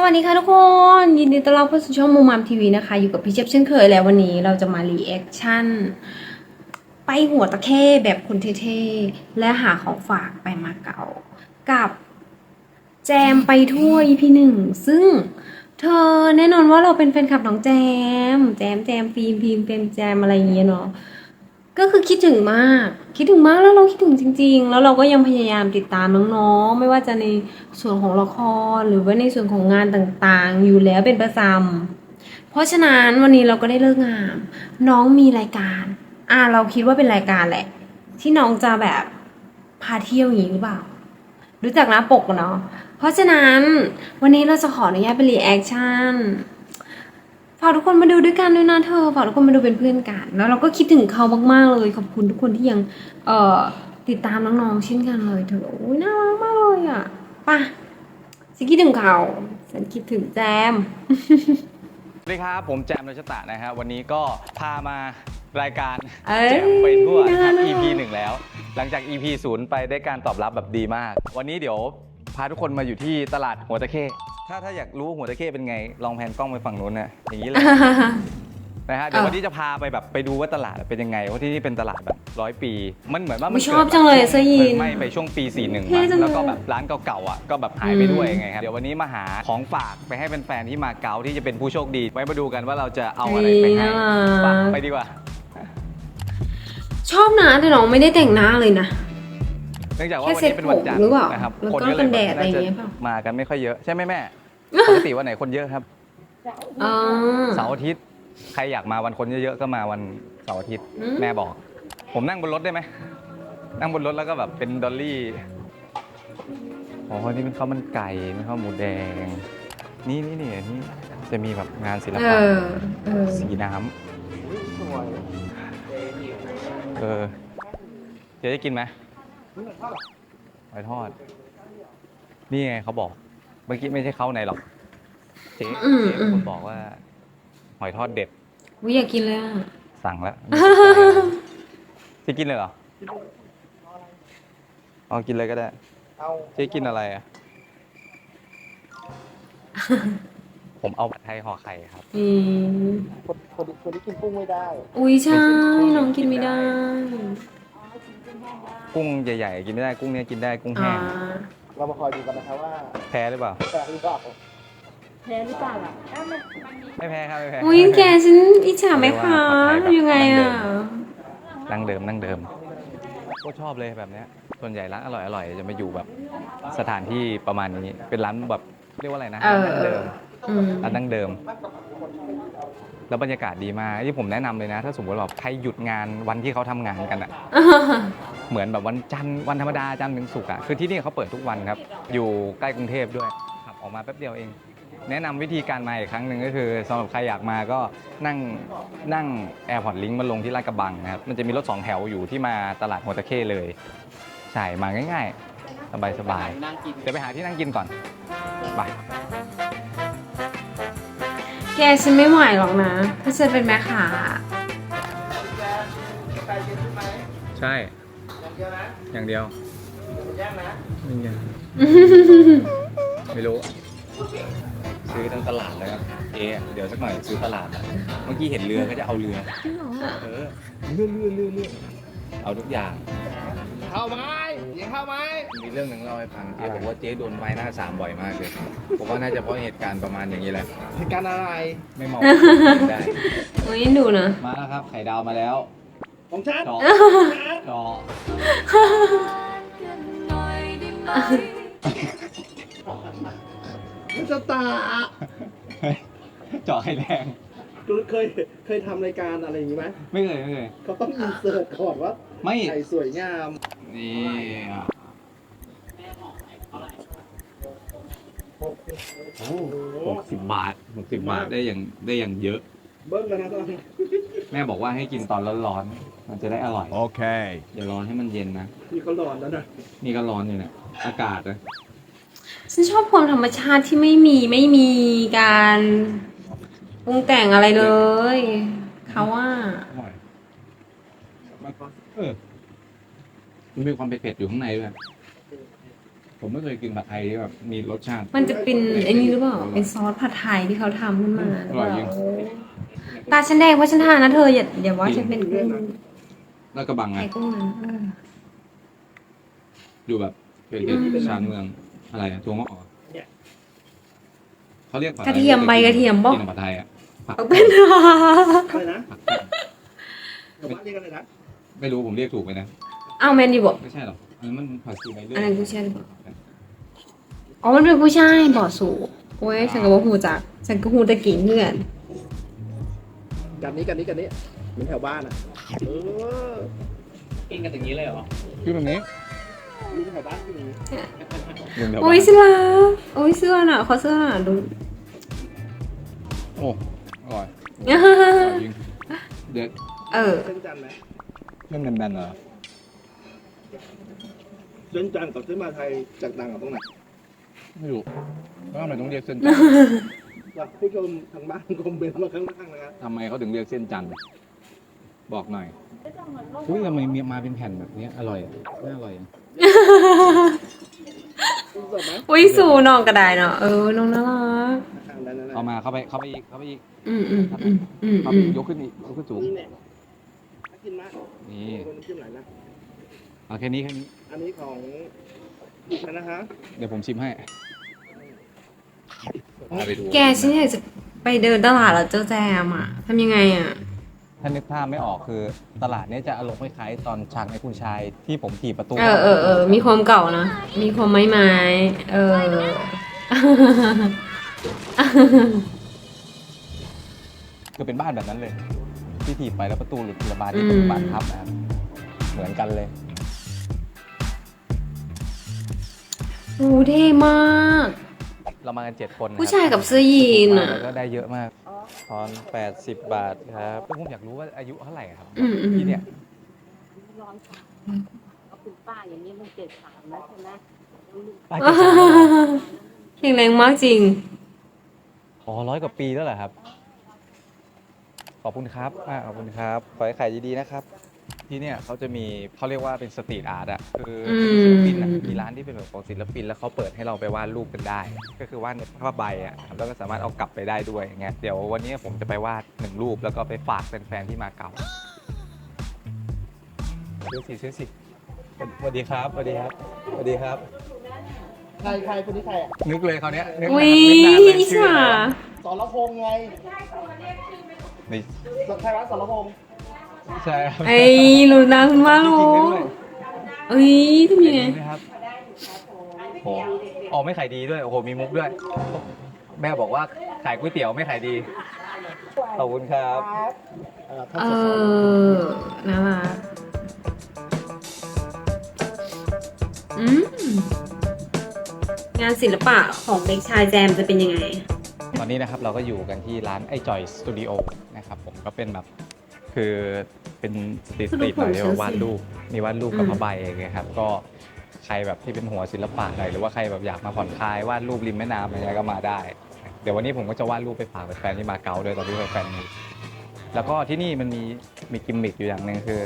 สวัสดีค่ะทุกคน ยินดีต้อนรับเข้าสู่ช่องมูมามทีวีนะคะ อยู่กับพี่เจ็บเช่นเคยแล้ววันนี้เราจะมารีแอคชั่น ไปหัวตะเข้แบบคนเท่ๆ และหาของฝากไปมาเก่า กับแจมไปทั่ว EP หนึ่งซึ่งเธอแน่นอนว่าเราเป็นแฟนคลับน้องแจม แจมแจมฟิล์มฟิล์มเฟรมแจมอะไรอย่างเงี้ยเนาะ ก็คือคิดถึงมาก คิดถึงมากแล้วเราคิดถึงจริง ๆ แล้วเราก็ยังพยายามติดตามน้องๆ ไม่ว่าจะในส่วนของละครหรือว่าในส่วนของงานต่างๆ อยู่แล้วเป็นประจำเพราะฉะนั้นวันนี้เราก็ได้เลิกงามน้องมีรายการ อ่าเราคิดว่าเป็นรายการแหละ ที่น้องจะแบบพาเที่ยวอย่างนี้หรือเปล่า รู้จักนะปกเนาะเพราะฉะนั้นวันนี้เราจะขออนุญาตไปรีแอคชั่น ฝากทุกคนมาดูด้วยกันด้วยนะเธอฝากทุกคนมาดูเป็นเพื่อนกันแล้วเราก็คิดถึงเขามากๆเลย ขอบคุณทุกคนที่ยังเอ่อติดตามน้องๆเช่นกันเลยเธอโอ้ยน่ารักมากเลยอะไป่ะฉันคิดถึงเขาฉันคิดถึงแจม สวัสดีครับ ผมแจมรัชตะนะฮะวันนี้ก็พามารายการเอ้ยแจมไปทั่วนะครับ น่ารัก EP หนึ่งแล้ว หลังจาก EP ศูนย์ไปได้การตอบรับแบบดีมาก วันนี้เดี๋ยว พาทุกคนมาอยู่ที่ตลาดหัวตะเข้ถ้าถ้าอยากรู้ว่าหัวตะเข้เป็นไง ลองแพนกล้องไปฝั่งนู้นนะอย่างนี้เลยนะฮะเดี๋ยวเออวันนี้จะพาไปแบบไปดูว่าตลาดเป็นยังไงเพราะที่นี่เป็นตลาดแบบร้อยปี มันเหมือนว่ามันไม่ชอบจังเลยเสื้อยีนไม่ไปช่วงปี 41เท่จังเลยแล้วก็แบบร้านเก่าๆอะก็แบบหายไปด้วยอืมไงครับเดี๋ยววันนี้มาหาของฝากไปให้แฟนๆที่มาเก๊าที่จะเป็นผู้โชคดี ไว้มาดูกันว่าเราจะเอาอะไรไปให้น่ารักไปไปดีกว่า ชอบนะแต่น้องไม่ได้แต่งหน้าเลยนะ เนื่องจากว่าแค่วันเซ็ตนี้เป็นวันจันทผมหรือร์เปล่านะครับแล้วคนก็ก็เลยกันแดดแบบอะไรอย่างเงี้ยเปล่ามากันไม่ค่อยเยอะใช่ไหมแม่ปกติวันไหนคนเยอะครับอ๋อเสาร์อาทิตย์ใครอยากมาวันคนเยอะๆก็มาวันเสาร์อาทิตย์อืมแม่บอก ผมนั่งบนรถได้ไหมนั่งบนรถแล้วก็แบบเป็นดอลลี่อ๋อนี่เป็นข้าวมันไก่เป็นข้าวหมูแดง นี่นี่นี่นี่จะมีแบบงานศิลเอปะอเออสีน้ำเออเจ๊จะกินไหม หอยทอด นี่ไงเขาบอก เมื่อกี้ไม่ใช่เขาไหนหรอกเจ๊อืมเจ๊เป็นอืคม นบอกว่า หอยทอดเด็ดวิอยากกินเลยอะ สั่งแล้ว จะกินเลยเหรอเอากินเลยก็ได้เจ๊กินอะไรอะ ผมเอาผัดไทยห่อไข่ครับ อืมคนคนที่คนที่กินกุ้งไม่ได้ อุ้ยใช่น้องกินไม่ได้ กุ้งใหญ่ๆ กินไม่ได้กุ้งเนี้ยกินได้กุ้งอ่าแห้งเรามาคอยดูกันนะครับว่าแพ้หรือเปล่าแปลกหรือเปล่าไม่แพ้ครับไม่แพ้อุ้ยแกฉันอิจฉาไหมคะทำยังไงอะดังเดิมดังเดิมก็ชอบเลยแบบเนี้ยส่วนใหญ่ร้านอร่อยอร่อยจะมาอยู่แบบสถานที่ประมาณนี้เป็นร้านแบบเรียกว่าอะไรนะเออร้านดั้งเดิมอืมร้านดั้งเดิม แล้วบรรยากาศดีมากที่ผมแนะนำเลยนะ ถ้าสมมติแบบใครหยุดงานวันที่เขาทำงานกันอะเหมือนแบบวันจันทร์วันธรรมดาจันทร์ถึงศุกร์อะคือที่นี่เขาเปิดทุกวันครับ อยู่ใกล้กรุงเทพด้วยขับออกมาแป๊บเดียวเอง แนะนำวิธีการมาอีกครั้งหนึ่งก็คือสำหรับใครอยากมาก็นั่งนั่งแอร์พอร์ตลิงก์มาลงที่ลาดกระบังนะครับมันจะมีรถสองแถวอยู่ที่มาตลาดหัวตะเข้เลยใช่มาง่ายๆ สบายๆเดี๋ยวไปหาที่นั่งกินก่อนไป แกฉันไม่ไหวหรอกนะ ถ้าฉันเป็นแม่ค้าใช่ อย่างเดียวไม่เงี้ยไม่รู้ ซื้อทั้งตลาดเลยครับเอะเดี๋ยวสักหน่อยซื้อตลาดอะเมื่อกี้เห็นเรือก็จะเอาเรือ เออเรือเรือเรือเรือเอาทุกอย่าง เข้าไหม ยิงเข้าไหมมีเรื่องหนึ่งเล่าให้ฟังเจ๊บอกว่าเจ๊โดนไม้หน้าสามบ่อยมากเลยผมว่าน่าจะเพราะเหตุการณ์ประมาณอย่างนี้แหละเหตุการณ์อะไรไม่เมาได้อุ้ยดูนะมาแล้วครับไข่ดาวมาแล้วของฉันเจาะเจาะมันจะตาเจาะไข่แดงคุณเคยเคยทำรายการอะไรอย่างนี้ไหมไม่เคยไม่เคยเขาต้องอินเสิร์ตก่อนว่าไม่ไข่สวยงาม นี่อะหกสิบบาทหกสิบบาทได้อย่างได้อย่างเยอะ เบิ้ลแล้วนะตอนนี้แม่บอกว่าให้กินตอนร้อนๆ มันจะได้อร่อย Okay. อย่าร้อนให้มันเย็นนะ นี่ก็ร้อนแล้วนะนี่ก็ร้อนอยู่เนี่ย อากาศนะ ฉันชอบความธรรมชาติที่ไม่มีไม่มีการปรุงแต่งอะไรเลย เขาว่า อร่อยมันก็เออ มันมีความเผ็ดๆอยู่ข้างในด้วยผมไม่เคยกินผัดไทยที่แบบมีรสชาติ มันจะเป็นไอ้นี่หรือเปล่า เป็นซอสผัดไทยที่เขาทำขึ้นมาหรือเปอร่อยจริล่างตาฉันแดงเพราะฉันทานนะเธออย่าอย่าว่าฉันเป็นกุ้งแล้วกระบังไงไข่กุ้งนะเอออยู่แบบเป็นเป็นชานเมืองอะไรอะตัวงอกเหรอเขาเรียกผัดกระเทียมใบกระเทียมบ่กินผัดไทยอะผักเอาเป็น อะไรนะชาวบ้านเรียกอะไรนะไม่รู้ผมเรียกถูกไหมนะเอาแมนดีบอกไม่ใช่หรอกอันนั้นมันผัดซีใบเลื่ออันยนั้นกูเชื่อหรือเปล่าอ๋อมันเป็นผู้ชายบ่อสูโอ้ยฉันก็บอกหูจักฉันก็หูแตะกิ่งเพื่อนกันนี้กันนี้กันนี้เหมือนแถวบ้านอะเออกินกันอย่างนี้เลยเหรอคือแบบนี้มีแถวบ้านที่นี้หนึ่งแถวโอ้ยเสื้อโอ้ยเสื้อน่ะขอเสื้อน่ะดูโอ้อร่อยอร่อยจริงเด็ดเออเส้นจันทร์ไหมเรื่องแบนๆเหรอ เส้นจันทร์กับเส้นมาไทยจากดังกับตรงไหนไม่รู้แล้วทำไมต้องเรียกเส้นจันทร์ว่าผู้ชมทางบ้านคอมเมนต์มาข้างล่างนะครับทำไมเขาถึงเรียกเส้นจันทร์บอกหน่อยอุ้ยทำไมมีมาเป็นแผ่นแบบนี้อร่อยอะไม่อร่อยอะคุณสดไหมอุ้ยสูน้องก็ได้เนาะเออน้องน่ารักทางด้านนั้นเอามาเข้าไปเข้าไปอีกเข้าไปอีกอืมอืมอืมอืมเข้าอืไปมอีกยกขึ้นอีกยกขึ้นสูงนี่เนี่ยน่ากินมากนี่คนจิ้มไหนนะ เอาแค่นี้แค่นี้ อันนี้ของดิฉันนะคะเดี๋ยวผมชิมให้ พาไปดูแกฉันอยากจะไปเดินตลาดแล้วเจอแจมอะทำยังไงอะ ถ้านึกภาพไม่ออกคือตลาดเนี้ยจะอารมณ์คล้ายๆตอนฉากในคุณชายที่ผมถีบประตูเออเออเออ มีความเก่านะ มีความไม้ไม้เออ คือเป็นบ้านแบบนั้นเลย ที่ถีบไปแล้วประตูหลุดระบานที่อืม ถูกบานทับนะครับเหมือนกันเลย โอ้เท่มาก เรามากันเจ็ดคนนะครับผู้ชายกับเสื้อยีนมาอะ แล้วก็ได้เยอะมากตอนแปดสิบบาทครับผมอยากรู้ว่าอายุเท่าไหร่ครับอืมอืม ที่เนี่ยร้อนค่ะเอาคุณป้าอย่างนี้มันเจ็ดสามแล้วใช่ไหมป้ายเจ็ดสิบแล้วเหรอแข็งแรงมากจริง อ๋อร้อยกว่าปีแล้วเหรอครับ ขอบคุณครับอ่าขอบคุณครับ ขอให้ขายดีๆนะครับ ที่เนี่ยเขาจะมีเขาเรียกว่าเป็นสตรีทอาร์ตอะคืออมศิลปินอะมีร้านที่เป็นแบบของศิลปิน แล้วเขาเปิดให้เราไปวาดรูปกันได้ ก็คือวาดในผ้าใบอะครับแล้วก็สามารถเอากลับไปได้ด้วยอย่างเงี้ยเดี๋ยววันนี้ผมจะไปวาดหนึ่งรูปแล้วก็ไปฝากแฟนๆที่มาเก๊าซื้อสิซื้อสิสวัสดีครับสวัสดีครับสวัสดีครับ ใครใครคนนี้ใครอะนึกเลยเขาวเนี้ยนึกอุ้นายนนึกนานเลยอิชื่อจฉาอะไรสรพงษ์ไงนี่ใครวะสรพงษ์ ใช่ครับไอ้รู้นะคุณว่าจลูริงๆกด้วยเอ้ยทำยังไงดีไหมครับ โหอ๋อไม่ขายดีด้วย โอ้โห มีมุกด้วย แม่บอกว่าขายก๋วยเตี๋ยวไม่ขายดี ขอบคุณครับเออเออน่ารักอืมงานศิลปะของเด็กชายแจมจะเป็นยังไง ตอนนี้นะครับเราก็อยู่กันที่ร้านไอจอยสตูดิโอนะครับผมก็เป็นแบบ คือเป็นสตรีทสตรีทหน่อยที่ว่าวาดรูปมีวาดรูปกับอืมผ้าใบอย่างเงี้ยครับก็ใครแบบที่เป็นหัวศิลปะหน่อยหรือว่าใครแบบอยากมาผ่อนคลายวาดรูปริมแม่น้ำอะไรเงี้ยก็มาได้ เดี๋ยววันนี้ผมก็จะวาดรูปไปฝากแฟนๆที่มาเก๊าด้วยตอนที่แฟนๆมีแล้วก็ที่นี่มันมีมีกิมมิคอยู่อย่างหนึ่งคือ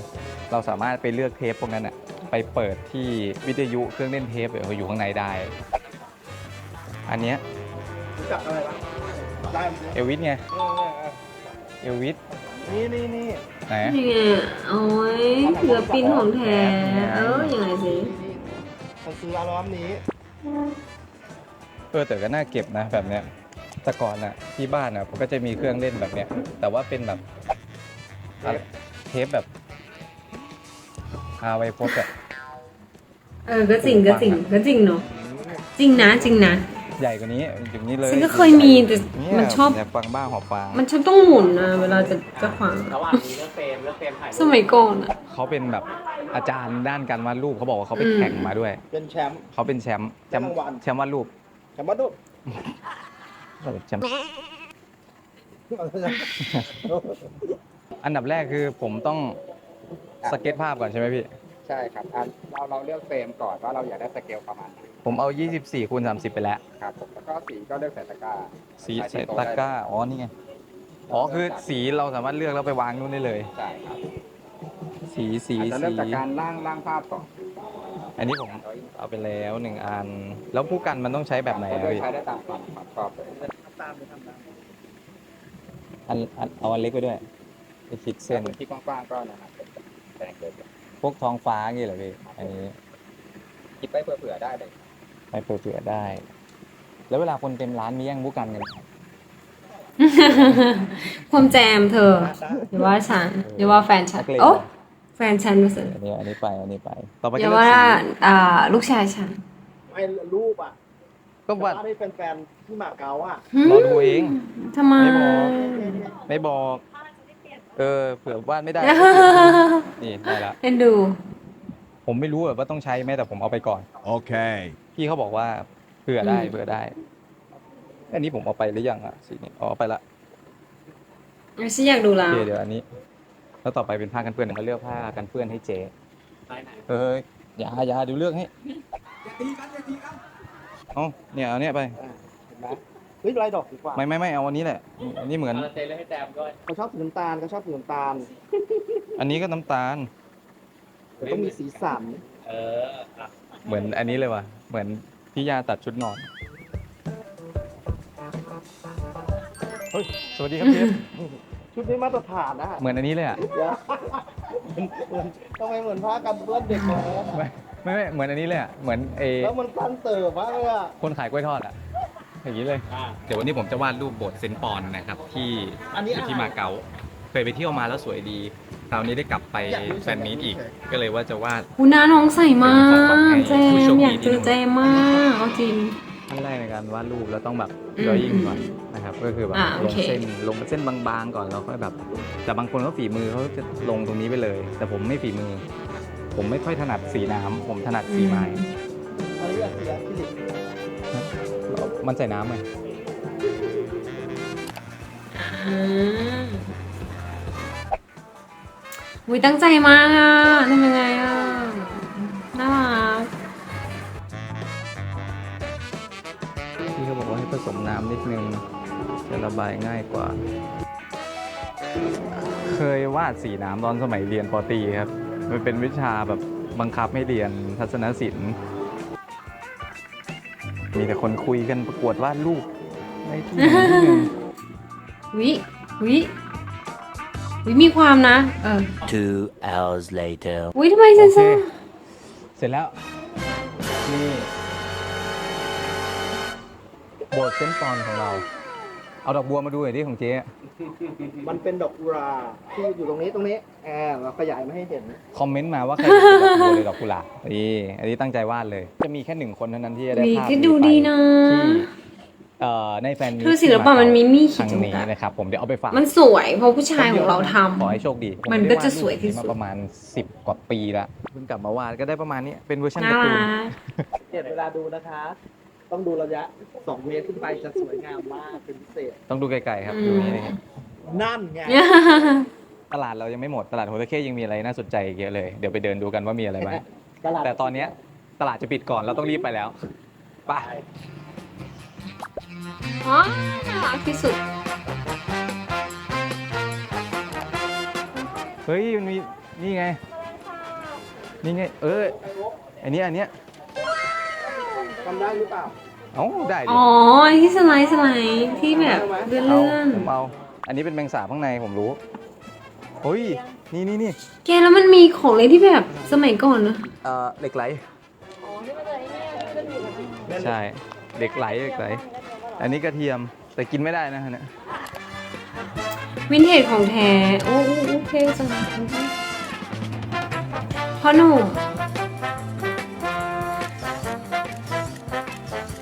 เราสามารถไปเลือกเทปพวกนั้นอะไปเปิดที่วิทยุเครื่องเล่นเทปเอออยู่ข้างในได้ อันเนี้ยรู้จักอะไรวะได้ไหมเอลวิสไงเออเออเออเอลวิส นี่นี่นี่ไหนยังไงโอ้ยศิลปินของแท้เออยังไงสินี่นี่เขาซื้ออัลบั้มนี้เออแต่ก็น่าเก็บนะแบบเนี้ยแต่ก่อนอะที่บ้านอะผมก็จะมีเครื่องเล่นแบบเนี้ย แต่ว่าเป็นแบบอะไรเทปแบบอาไวโพสอะ เออก็จริงก็จริงก็จริงเนาะจริงนะจริงนะ ใหญ่กว่านี้อย่างนี้เลยฉันก็เคยมีแต่เยมันชอบอยากฟังบ้างหอฟ้ามันชอบต้องหมุนนะเวลาจะจะขวางระหว่างนี้เลือกเฟรมเลือกเฟรมถ่ายรูปสมัยก่อนอะเขาเป็นแบบอาจารย์ด้านการวาดรูปเขาบอกว่าเขาไปอืมแข่งมาด้วย เป็นแชมป์ เขาเป็นแชมป์แชมป์ได้รางวัล แชมป์วาดรูปแชมป์วัดดุเออแชมป์อันดับแรกคือผมต้องสเก็ตภาพก่อนใช่ไหมพี่ ใช่ครับอันเราเราเลือกเฟรมก่อนว่าเราอยากได้สเกลประมาณไหน ผมเอา 24คูณ30 ไปแล้ว ครับผมแล้วก็สีก็เลือกใส่ตะกร้าสีที่ใส่โต๊ะตะได้กร้า อ๋อ นี่ไง อ๋อ คือสีเราสามารถเลือกแล้วไปวางนู่นได้เลย ใช่ครับ สีสีอาจจะเริ่สีมจากการล่างล่างภาพก่อนอันนี้ผมเอาไปแล้วหนึ่งอัน แล้วผู้กันมันต้องใช้แบบไหนเขาอะจะพี่ ใช้ได้ตามความความชอบเลยตามไปทำตามอันอันเอาอันเล็กไปด้วยไปคิดเส้น ที่กว้างๆก็นะครับแสดงเกิดพวกท้องฟ้าอย่างงี้เหรอพี่ อันนี้ คิดไปเผื่อๆได้เลย ไปเผื่อๆได้ แล้วเวลาคนเต็มร้านมีแย่งผู้กันกันไหมความแจมเธออย่าว่าฉันอย่าว่าแฟนฉันนักเลงโอ้เหรอแฟนฉันมาสิอันนี้อันนี้ไปอันนี้ไปต่อไปอย่าก็ว่าเลือกสีอ่าลูกชายฉันไม่รูปอะก็วาดถ้าได้แฟนๆที่มาเก๊าอะรอดูเองทำไมไม่บอกไม่บอกเออเผื่อวาดไม่ได้นี่ได้ละเอ็นดู ผมไม่รู้แบบว่าต้องใช้ไหมแต่ผมเอาไปก่อน Okay. พี่เขาบอกว่าเผื่อได้อืมเผื่อได้ อันนี้ผมเอาไปหรือยังอะสีนี้อ๋อเอาไปละฉันอยากดูโอแล้เควเดี๋ยวอันนี้ แล้วต่อไปเป็นผ้ากันเปื้อนเดี๋ยวมาเลือกผ้ากันเปื้อนให้เจ๊ไปไหนเฮ้ยอย่าอย่าดูเลือกให้เอาเนี่ยเอาเนี่ยไปเห็นไหมเฮ้ยลายดอกดีกว่าไม่ไม่ไม่เอาอันนี้แหละอันนี้เหมือนเอาเจนเลือกให้แจมด้วย เขาชอบสีน้ำตาลเขาชอบสีน้ำตาลอันนี้ก็น้ำตาล แต่ต้องมีสีสัน เอออะเหมือนอันนี้เลยว่ะ เหมือนพี่ยาตัดชุดนอน เฮ้ย สวัสดีครับเชฟชุดนี้มาตรฐานนะเหมือนอันนี้เลยอะเดี๋ยวเหมือนทำไมเหมือนผ้ากันเปื้อนเด็กเลยไม่ไม่ไม่เหมือนอันนี้เลยอะ เหมือนเอแล้วมันสั้นเติบมากเลยอะคนขายกล้วยทอดอะ อย่างนี้เลยอะเดี๋ยววันนี้ผมจะวาดรูปโบสถ์เซนต์ปอนนะครับที่อันนี้ที่มาเก๊าเคยไปเที่ยวมาแล้วสวยดี คราวนี้ได้กลับไปแฟนมีตอีก ก็เลยว่าจะวาด หูหน้าน้องใส่มาก เจผู้มโชคส์ดีอยากเจอเจมส์มากเอาจริง ขั้นแรกในการวาดรูปเราต้องแบบอืมดรอยิ่งก่อนนะครับก็คือแบบอ่าโอลงเค เส้นลงเส้นบางๆก่อนแล้วค่อยแบบ แต่บางคนเขาฝีมือเขาจะลงตรงนี้ไปเลย แต่ผมไม่ฝีมือ ผมไม่ค่อยถนัดสีน้ำผมถนัดสีไม้อันนี้อะสีอะคริลิกมันใส่น้ำไง อืม อุ้ยตั้งใจมากอะทำยังไงอะ น่ารักพี่เขาบอกว่าให้ผสมน้ำนิดนึง จะระบายง่ายกว่า เคยวาดสีน้ำตอนสมัยเรียนปตรีครับ มันเป็นวิชาแบบบังคับให้เรียนทัศนศิลป์ มีแต่คนคุยกันประกวดวาดรูปในที่หนึ่งที่หนึ่งวิวิ วิมีความนะ เออ Two hours later. วิทำไมเซนเซอร์เสร็จแล้ว นี่โบสถ์เส้นตอนของเรา เอาดอกบัวมาดูหน่อยดิของเจ๊อะมันเป็นดอกกุหลาบที่อยู่ตรงนี้ตรงนี้แอบเราขยายมาให้เห็น คอมเมนต์มาว่าใครเป็นดอกบัวเลยดอกกุหลาบนี่อันนี้ตั้งใจวาดเลย จะมีแค่หนึ่งคนเท่านั้นที่จะได้วิภาพก็นี้ดูไปดีนะ ที่เอ่อ ในแฟนมีตคือศิลปะมันมีมีดคขีดรั้งจมูกนี้อะนะครับผมเดี๋ยวเอาไปฝากมันสวยเพราะผู้ชายของเราทำขอให้โชคดีผมันไได้ก็จะาดรูปสวยที่สุดมาประมาณ 10 กว่าปีละเพิ่งกลับมาวาดก็ได้ประมาณนี้เป็นเวอร์ชันน่าการ์ตูนรักเห็นเวลาดูนะคะ ต้องดูระยะ 2 เมตรขึ้นไปจะสวยงามมากเป็นพิเศษ ต้องดูไกลๆครับอืมดูนี่นะครับนั่นไงตลาดเรายังไม่หมดตลาดโฮเทเคยังมีอะไรน่าสนใจอีกเยอะเลยเดี๋ยวไปเดินดูกันว่ามีอะไรบ้างตลาดแต่ตอนเนี้ยตลาดจะปิดก่อนเราต้องรีบไปแล้วไป อ๋อน่ารักที่สุด เฮ้ยมันมีนี่ไง นี่ไง เอออันเนี้ยอันเนี้ยทำได้หรือเปล่าเอ้าได้ดิอ๋อไอ้ที่สไลด์สไลด์ที่แบบเลื่อนเอาเลื่อนผมเอา อันนี้เป็นแมงสาบข้างในผมรู้เฮ้ยนี่นี่นี่แกแล้วมันมีของเลยที่แบบสมัยก่อนนะเอ่อเหล็กไหล ใช่เหล็กไหลเหล็กไหล อันนี้กระเทียมแต่กินไม่ได้นะฮะเนี่ยวินเทจของแท้ โอ้โอ้โอเคจังพ่อหนุ่ม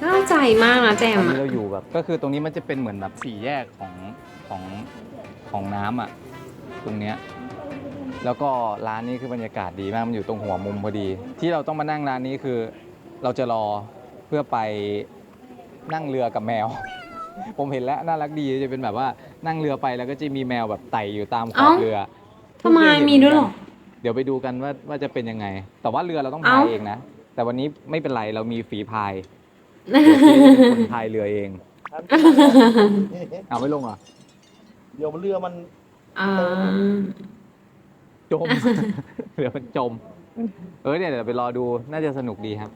น่าใจมากนะแจตอมนนี้อะเราอยู่แบบก็คือตรงนี้มันจะเป็นเหมือนแบบสี่แยกของของของน้ำอะตรงเนี้ยแล้วก็ร้านนี้คือบรรยากาศดีมากมันอยู่ตรงหัวมุมพอดี ที่เราต้องมานั่งร้านนี้คือ เราจะรอเพื่อไป นั่งเรือกับแมว ผมเห็นแล้วน่ารักดีจะเป็นแบบว่านั่งเรือไปแล้วก็จะมีแมวแบบไต่อยู่ตามขอบเรือทำไมมีด้วยเหรอเดี๋ยวไปดูกันว่าว่าจะเป็นยังไง แต่ว่าเรือเราต้องพายเอ้าเองนะ แต่วันนี้ไม่เป็นไรเรามีฝีพายเดี๋ยวเจ๊จะเป็นคนพายเรือเองเอาไม่ลงเหรอะเดี๋ยวเรือมันอ่าจมเรือมันจม เออเนี่ยเดี๋ยวไปรอดูน่าจะสนุกดีครับ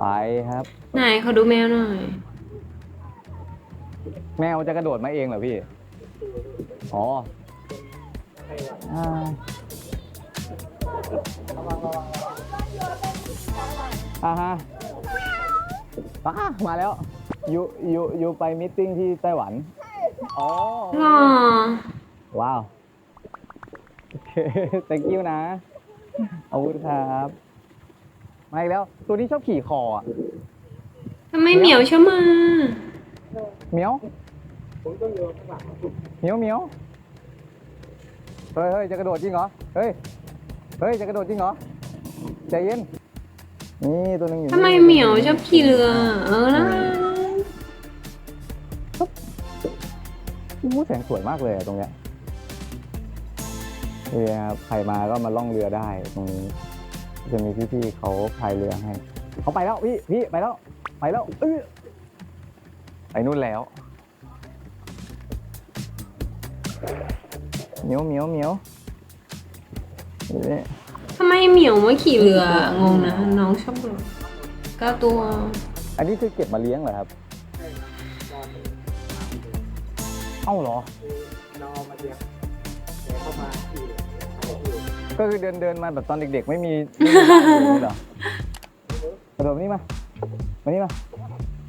ไปครับ ไหนเขาดูแมวหน่อย แมวจะกระโดดมาเองเหรอพี่ อ๋ออ่าอ่าฮะป้ามาแล้วยูยูยูไปมิทติ้งที่ไต้หวัน อ๋อหรอว้าว โอเค thank you นะ ขอบคุณครับ มาอีกแล้ว ตัวนี้ชอบขี่คออะทำไมเหมียวชอบมาเหมียวเหมียวเหมียวเฮ้ยเฮ้ยจะกระโดดจริงเหรอ เฮ้ย เฮ้ยจะกระโดดจริงเหรอ ใจเย็น นี่ตัวหนึงอยู่ทำไมนี่เหมียวชอบขี่เรือ เออนะอู้แสงสวยมากเลยอะตรงเนี้ยนี่ครับใครมาก็มาล่องเรือได้ตรงนี้ จะมีพี่ๆเขาพายเรือให้เขาไปแล้วพี่พี่ไปแล้ว ไปแล้วเอ้ยไปนู่นแล้วเหมียวเหมียวเหมียวนี่ทำไมเหมียวมาขี่เรืองงนะน้องชอบเรือเก้าตัว อันนี้คือเก็บมาเลี้ยงเหรอครับ เอ้าเหรอนอ ก็คือเดินเดินมาแบบตอนเด็กๆ ไม่มีไม่มีบ้านอยู่นี่เหรอกระโดดมานี่มามานี่มา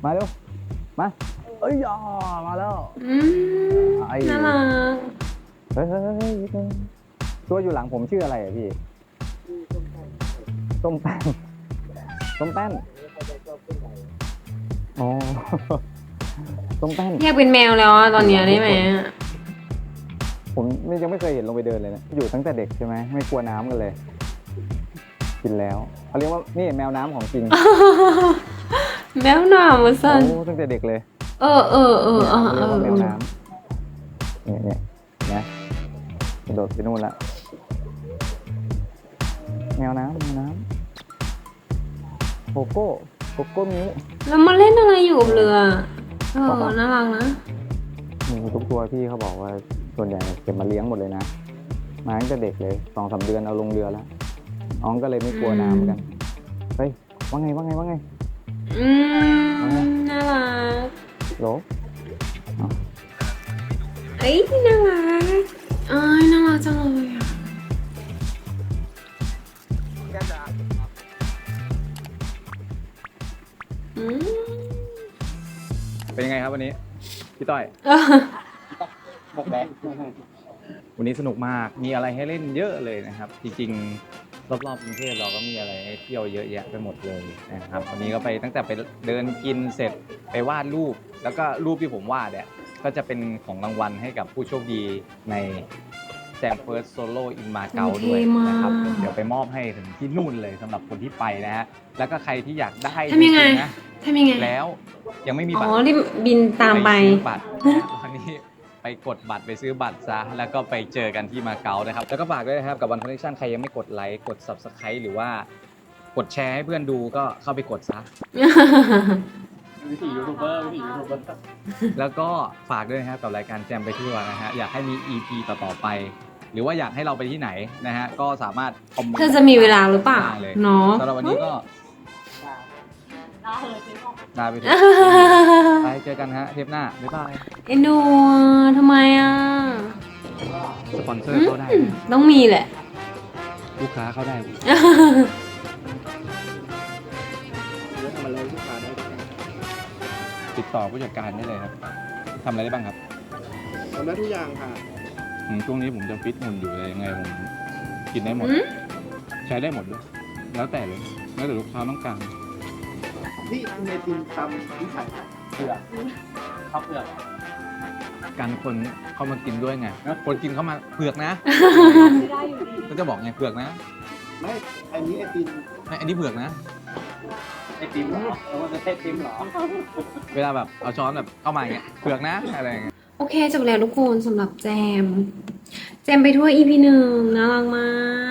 มาเร็ว มา เอ้ยอ่ามาแล้ว อืมไอ้ น่ารักเฮ้ยเฮ้ยเฮ้ยเฮ้ยตัวอยู่หลังผมชื่ออะไรอะพี่ส้มแป้นส้มแป้นอ๋อส้มแป้นอยากเป็นแมวแล้วอะตอนเนี้ยได้ไหม ผมยังไม่เคยเห็นลงไปเดินเลยนะอยู่ตั้งแต่เด็กใช่ไหมไม่กลัวน้ำกันเลย กินแล้วเขาเรียกว่านี่แมวน้ำของจริง แมวหนาวมาสั่นโอ้ตั้งแต่เด็กเลย เออเออเออเออเอเรียกอว่าแมวน้ำเนี่ยเนี่ยนะกระโดดไปนู่นละแมวน้ำแมวน้ำโกโก้โกโก้มิวแล้วมาเล่นอะไรอยู่กับเรือเออน่ารักนะมีทุกตัวพี่เขาบอกว่า ส่วนใหญ่เก็บมาเลี้ยงหมดเลยนะ มาตั้งแต่เด็กเลยสองสามเดือนเอาลงเรือแล้วน้องก็เลยไม่กลัวน้ำกัน เฮ้ย ว่าไงว่าไงว่าไง อืม น่ารักโหลเอ้ยน่ารักเอ้ยน่ารักจังเลยอะอืมเป็นยังไงครับวันนี้ พี่ต้อย เออหมกแดงวันนี้สนุกมาก มีอะไรให้เล่นเยอะเลยนะครับ จริงๆ รอบๆกรุงเทพเราก็มีอะไรให้เที่ยวเยอะแยะไปหมดเลยนะครับ วันนี้ก็ไปตั้งแต่ไปเดินกินเสร็จไปวาดรูป แล้วก็รูปที่ผมวาดเนี่ย ก็จะเป็นของรางวัลให้กับผู้โชคดีในแจมเฟิร์สโซโล่อินมาเก๊าด้วยนะครับ เดี๋ยวไปมอบให้ถึงที่นู่นเลยสำหรับคนที่ไปนะฮะ แล้วก็ใครที่อยากได้ทำยังไงจริๆนะทำยังไง แล้วยังไม่มีอ๋บัตรอรีบบินตามไปซื้อบัตรนะวันนี้ ไปกดบัตรไปซื้อบัตรซะ แล้วก็ไปเจอกันที่มาเก๊านะครับ แล้วก็ฝากด้วยนะครับกับวันคอนเนคชั่นใครยังไม่กดไลค์กด subscribe หรือว่ากดแชร์ให้เพื่อนดูก็เข้าไปกดซะ วิถียูทูบเบอร์วิถียูทูบเบอร์แล้วก็ฝากด้วยนะครับกับรายการแจมไปทั่วนะฮะอยากให้มี EP ต่อๆไป หรือว่าอยากให้เราไปที่ไหนนะฮะก็สามารถคอมเมนต์เธอจะมีเวลาหรือเปล่าได้เลยเนาะสำหรับวันนี้ก็ได้เลยพี่บอก ลาไปเถอะไปเจอกันฮะเทปหน้า บ๊ายบาย เอ็นดูอะทำไมอะสปอนเซอร์เข้าได้ต้องมีแหละ ลูกค้าเข้าได้เดี๋ยวทำอะไรลูกค้าได้ติดต่อผู้จัดการได้เลยครับทำอะไรได้บ้างครับทำได้ทุกอย่างค่ะ อืมช่วงนี้ผมจะฟิตหุ่นอยู่เลยยังไงผมกินได้หมด อืม ใช้ได้หมดเลยแล้วแต่เลยแล้วแต่ลูกค้าต้องการ นี่เมตินตำที่ขายเผือกข้าวเปลือกการคนเข้ามากินด้วยไงคนกินเข้ามาเผือกนะ ไม่ได้อยู่ดีก็จะบอกไงเผือกนะไม่อันนี้ไอติมไม่อันนี้เผือกนะ ไอติมเหรอแล้วมันจะเทศติมเหรอ เวลาแบบเอาช้อนแบบเข้ามาอย่างเงี้ยเผือกนะอะไรอย่างเงี้ยโอเคจบแล้วทุกคนสำหรับแจม แจมไปทั่ว EP หนึ่งน่ารักมา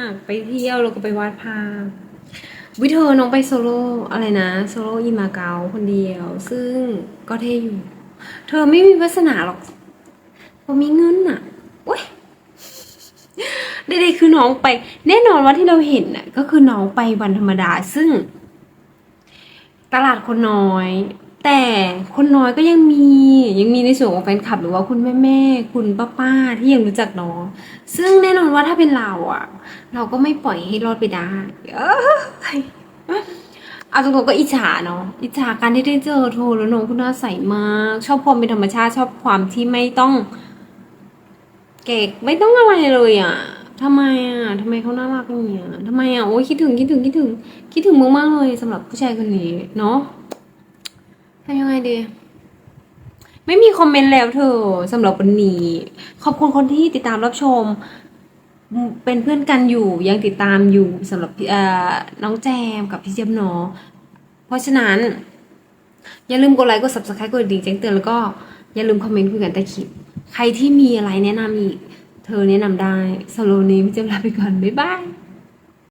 ก ไปเที่ยวแล้วก็ไปวาดภาพ วิเธอน้องไปโซโล่อะไรนะโซโล่อิมาเกาคนเดียว ซึ่งก็เท่อยู่ เธอไม่มีวาสนาหรอกพอมีเงินอะโอ้ยใดๆคือน้องไป แน่นอนว่าที่เราเห็นน่ะ ก็คือน้องไปวันธรรมดา ซึ่ง ตลาดคนน้อย แต่คนน้อยก็ยังมี ยังมีในส่วนของแฟนคลับหรือว่าคุณแม่แม่ๆคุณป้าป้าๆที่ยังรู้จักน้อง ซึ่งแน่นอนว่าถ้าเป็นเราอะเราก็ไม่ปล่อยให้รอดไปได้เอ้ยเอาตรงๆก็อิจฉาเนาะอิจฉาการที่ได้เจอโทรแล้วน้องคุณน่าใสมาก ชอบความเป็นธรรมชาติชอบความที่ไม่ต้อง เก๋ไม่ต้องอะไรเลยอะทำไมอะทำไมเขาน่ารักอย่างเงี้ยทำไมอะโอ้ยคิดถึงคิดถึงคิดถึง คิดถึงมากๆเลยสำหรับผู้ชายคนนี้เนาะ ทำยังไงดี ไม่มีคอมเมนต์แล้วเธอสำหรับวันนี้ ขอบคุณคนที่ติดตามรับชม เป็นเพื่อนกันอยู่ยังติดตามอยู่สำหรับน้องแจมกับพี่เจี๊ยบเนาะเพราะฉะนั้น อย่าลืมกดไลค์กด subscribe กดดิ่งแจ้งเตือนแล้วก็อย่าลืมคอมเมนต์คุยกันใต้คลิป ใครที่มีอะไรแนะนำอีก เธอแนะนำได้สโลนี้พี่เจี๊ยบลาไปก่อนบ๊ายบาย